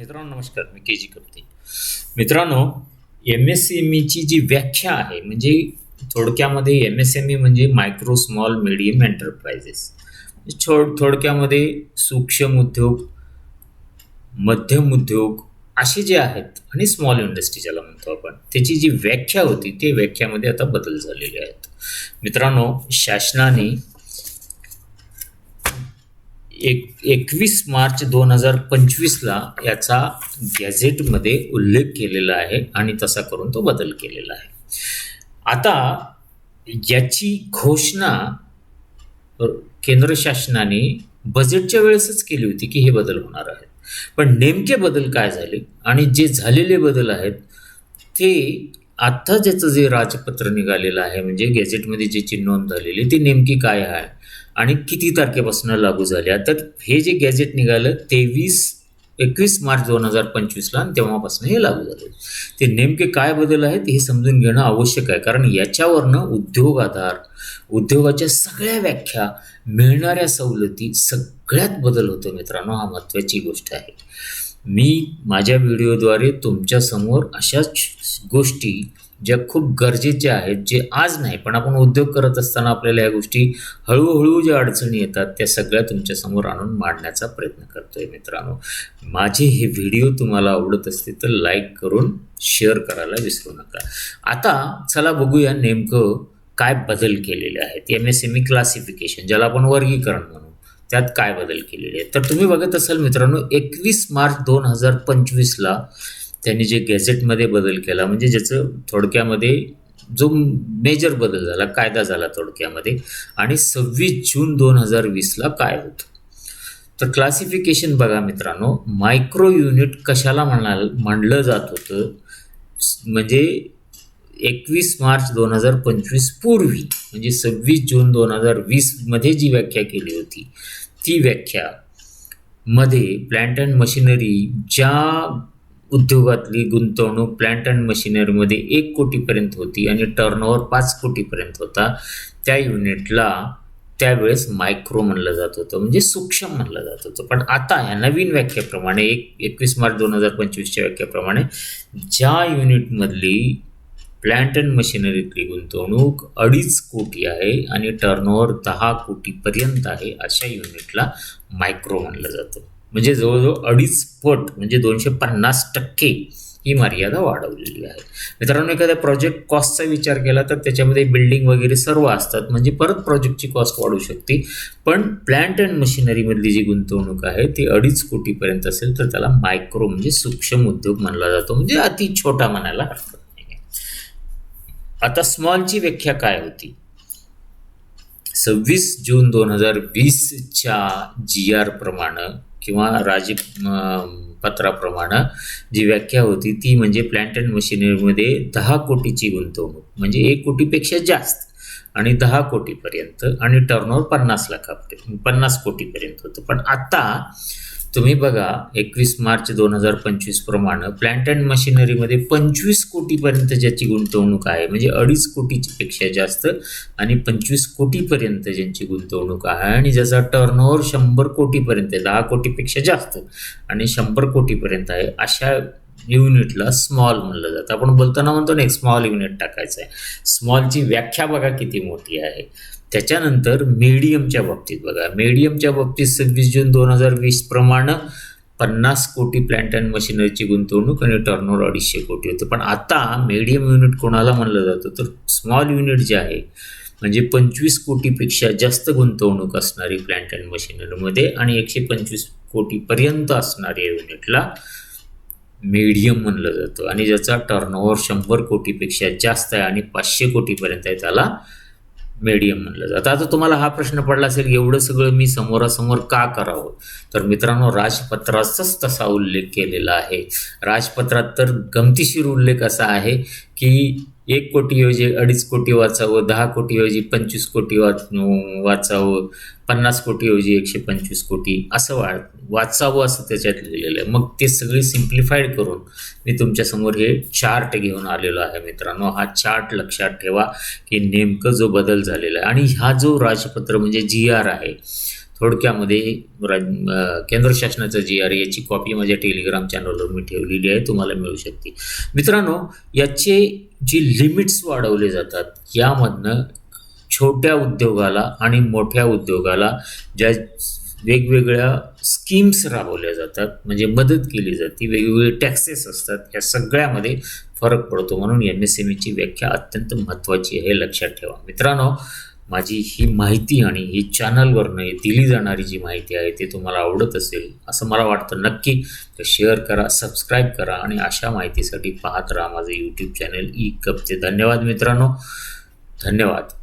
मित्रांनो नमस्कार मी के जी कपते मित्रांनो एम एस एम ईची जी व्याख्या आहे म्हणजे थोडक्यामध्ये एम एस एम ई म्हणजे मायक्रो स्मॉल मीडियम एंटरप्राइजेस छोड थोडक्यामध्ये सूक्ष्म उद्योग मध्यम उद्योग असे जे आहेत आणि स्मॉल इंडस्ट्री ज्याला म्हणतो आपण त्याची जी व्याख्या होती ते व्याख्यामध्ये आता बदल झालेले आहेत. मित्रांनो शासनाने एक एकवीस मार्च दोन हजार पंचवीसला याचा गॅझेटमध्ये उल्लेख केलेला आहे आणि तसा करून तो बदल केलेला आहे. आता याची घोषणा केंद्र शासनाने बजेटच्या वेळेसच केली होती की हे बदल होणार आहेत. पण नेमके बदल काय झाले आणि जे झालेले बदल आहेत ते आत्ता ज्याचं जे राजपत्र निघालेलं आहे म्हणजे गॅझेटमध्ये ज्याची नोंद झालेली ती नेमकी काय आहे? आणि किती तारखेपासून लागू झाल्या? तर हे जे गॅझेट निघालं तेवीस एकवीस मार्च दोन हजार पंचवीसला आणि तेव्हापासून हे लागू झाले. ते नेमके काय बदल आहेत हे समजून घेणं आवश्यक आहे. कारण याच्यावरनं उद्योग आधार उद्योगाच्या सगळ्या व्याख्या मिळणाऱ्या सवलती सगळ्यात बदल होतो मित्रांनो. हा महत्त्वाची गोष्ट आहे. मी माझ्या व्हिडिओद्वारे तुमच्यासमोर अशाच गोष्टी ज्या खूप गरजेच्या आहेत जे आज नाही पण आपण उद्योग करत असताना आपल्याला या गोष्टी हळूहळू ज्या अडचणी येतात त्या सगळ्या तुमच्यासमोर आणून मांडण्याचा प्रयत्न करतोय मित्रांनो. माझे हे व्हिडिओ तुम्हाला आवडत असतील तर लाईक करून शेअर करायला विसरू नका. आता चला बघूया नेमकं काय बदल केलेले आहेत. M S M E classification ज्याला आपण वर्गीकरण म्हणू. त्यात काय बदल केलेले आहेत? तर तुम्ही बघत असाल मित्रांनो एकवीस मार्च दोन हजार पंचवीसला त्यांनी जे गॅझेटमध्ये बदल केला म्हणजे ज्याचं थोडक्यामध्ये जो मेजर बदल झाला कायदा झाला थोडक्यामध्ये आणि सव्वीस जून दोन हजार वीसला काय होतं? तर क्लासिफिकेशन बघा मित्रांनो मायक्रो युनिट कशाला म्हणाल म्हणलं जात होतं म्हणजे एकवीस मार्च दोन हजार पंचवीस पूर्वी म्हणजे सव्वीस जून दोन हजार वीसमध्ये जी व्याख्या केली होती ती व्याख्या मध्ये प्लॅन्ट अँड मशिनरी ज्या उद्योगातली गुंतवणूक प्लॅन्ट अँड मशिनरीमध्ये एक कोटीपर्यंत होती आणि टर्नओव्हर पाच कोटीपर्यंत होता त्या युनिटला त्यावेळेस मायक्रो म्हणलं जात होतं म्हणजे सूक्ष्म म्हणलं जात होतं. पण आता या नवीन व्याख्येप्रमाणे एक एकवीस मार्च दोन हजार पंचवीसच्या व्याख्येप्रमाणे ज्या युनिटमधली प्लॅन्ट अँड मशिनरीतली गुंतवणूक अडीच कोटी आहे आणि टर्नओव्हर दहा कोटीपर्यंत आहे अशा युनिटला मायक्रो म्हणलं जातं. म्हणजे जवळजवळ अडीच पट म्हणजे दोनशे पन्नास टक्के ही मर्यादा वाढवलेली आहे. मित्रांनो एखाद्या प्रोजेक्ट कॉस्टचा विचार केला तर त्याच्यामध्ये बिल्डिंग वगैरे सर्व असतात. म्हणजे परत प्रोजेक्टची कॉस्ट वाढू शकते. पण प्लॅन्ट अँड मशिनरीमधली जी गुंतवणूक आहे ती अडीच कोटीपर्यंत असेल तर त्याला मायक्रो म्हणजे सूक्ष्म उद्योग मानला जातो. म्हणजे अति छोटा म्हणायला हरकत आता स्मॉलची व्याख्या काय होती? सव्वीस जून दोन हजार वीसच्या जी आर प्रमाणे किंवा राज पत्राप्रमाणे जी व्याख्या होती ती म्हणजे प्लॅन्ट अँड मशिनरीमध्ये दहा कोटीची गुंतवणूक म्हणजे एक कोटीपेक्षा जास्त आणि दहा कोटीपर्यंत आणि टर्नओव्हर पन्नास लाखापर्यंत पन्नास कोटीपर्यंत होतं. पण आता तुम्ही बघा एकवीस मार्च दोन हजार पंचवीस प्रमाणे प्लॅन्ट अँड मशिनरीमध्ये पंचवीस कोटीपर्यंत ज्याची गुंतवणूक आहे म्हणजे अडीच कोटीपेक्षा जास्त आणि पंचवीस कोटीपर्यंत ज्यांची गुंतवणूक आहे आणि ज्याचा टर्नओव्हर शंभर कोटीपर्यंत आहे दहा कोटीपेक्षा जास्त आणि शंभर कोटीपर्यंत आहे अशा युनिटला स्मॉल म्हणलं जातं. आपण बोलताना म्हणतो ना एक स्मॉल युनिट टाकायचं आहे स्मॉलची व्याख्या बघा किती मोठी आहे. त्याच्यानंतर मीडियमच्या बाबतीत बघा. मीडियमच्या बाबतीत सव्वीस जून दोन हजार वीस प्रमाणे पन्नास कोटी प्लॅन्ट अँड मशिनरीची गुंतवणूक आणि टर्नओव्हर अडीचशे कोटी होतं. पण आता मीडियम युनिट कोणाला म्हणलं जातं? तर स्मॉल युनिट जे आहे म्हणजे पंचवीस कोटीपेक्षा जास्त गुंतवणूक असणारी प्लॅन्ट अँड मशिनरीमध्ये आणि एकशे पंचवीस कोटीपर्यंत असणाऱ्या युनिटला मीडियम म्हणलं जातं. आणि ज्याचा टर्नओव्हर शंभर कोटीपेक्षा जास्त आहे आणि पाचशे कोटीपर्यंत आहे त्याला मीडियम म्हणलं जातं. आता तुम्हाला हा प्रश्न पडला असेल एवढं सगळं मी समोरासमोर का करावं? तर मित्रांनो राजपत्राचाच तसा उल्लेख केलेला आहे. राजपत्रात तर गमतीशीर उल्लेख असा आहे की एक कोटीऐवजी अडीच कोटी वाचावं दहा कोटीऐवजी पंचवीस कोटी वाच वाचावं पन्नास कोटीऐवजी एकशे पंचवीस कोटी असं वा वाचावं असं त्याच्यात लिहिलेलं आहे. मग ते सगळी सिम्प्लिफाईड करून मी तुमच्यासमोर हे चार्ट घेऊन आलेलो आहे मित्रांनो. हा चार्ट लक्षात ठेवा की नेमकं जो बदल झालेला आहे. आणि हा जो राजपत्र म्हणजे जी आर आहे थोडक्यामध्ये राज केंद्र शासनाचं जी आर याची कॉपी माझ्या टेलिग्राम चॅनलवर मी ठेवलेली आहे. तुम्हाला मिळू शकते. मित्रांनो याचे जी लिमिट्स वाढवले जातात यामधनं छोट्या उद्योगाला आणि मोठ्या उद्योगाला ज्या वेगवेगळ्या स्कीम्स राबवल्या जातात म्हणजे मदत केली जाते. वेगवेगळे टॅक्सेस असतात या सगळ्यामध्ये फरक पडतो. म्हणून एम एस एम ईची व्याख्या अत्यंत महत्त्वाची आहे लक्षात ठेवा. मित्रांनो माझी ही माहिती आणि ही चॅनलवरनं दिली जाणारी जी माहिती आहे ती तुम्हाला आवडत असेल असं मला वाटतं नक्की तर शेअर करा सबस्क्राईब करा आणि अशा माहितीसाठी पाहत राहा माझं यूट्यूब चॅनल ई कपचे. धन्यवाद मित्रांनो. धन्यवाद.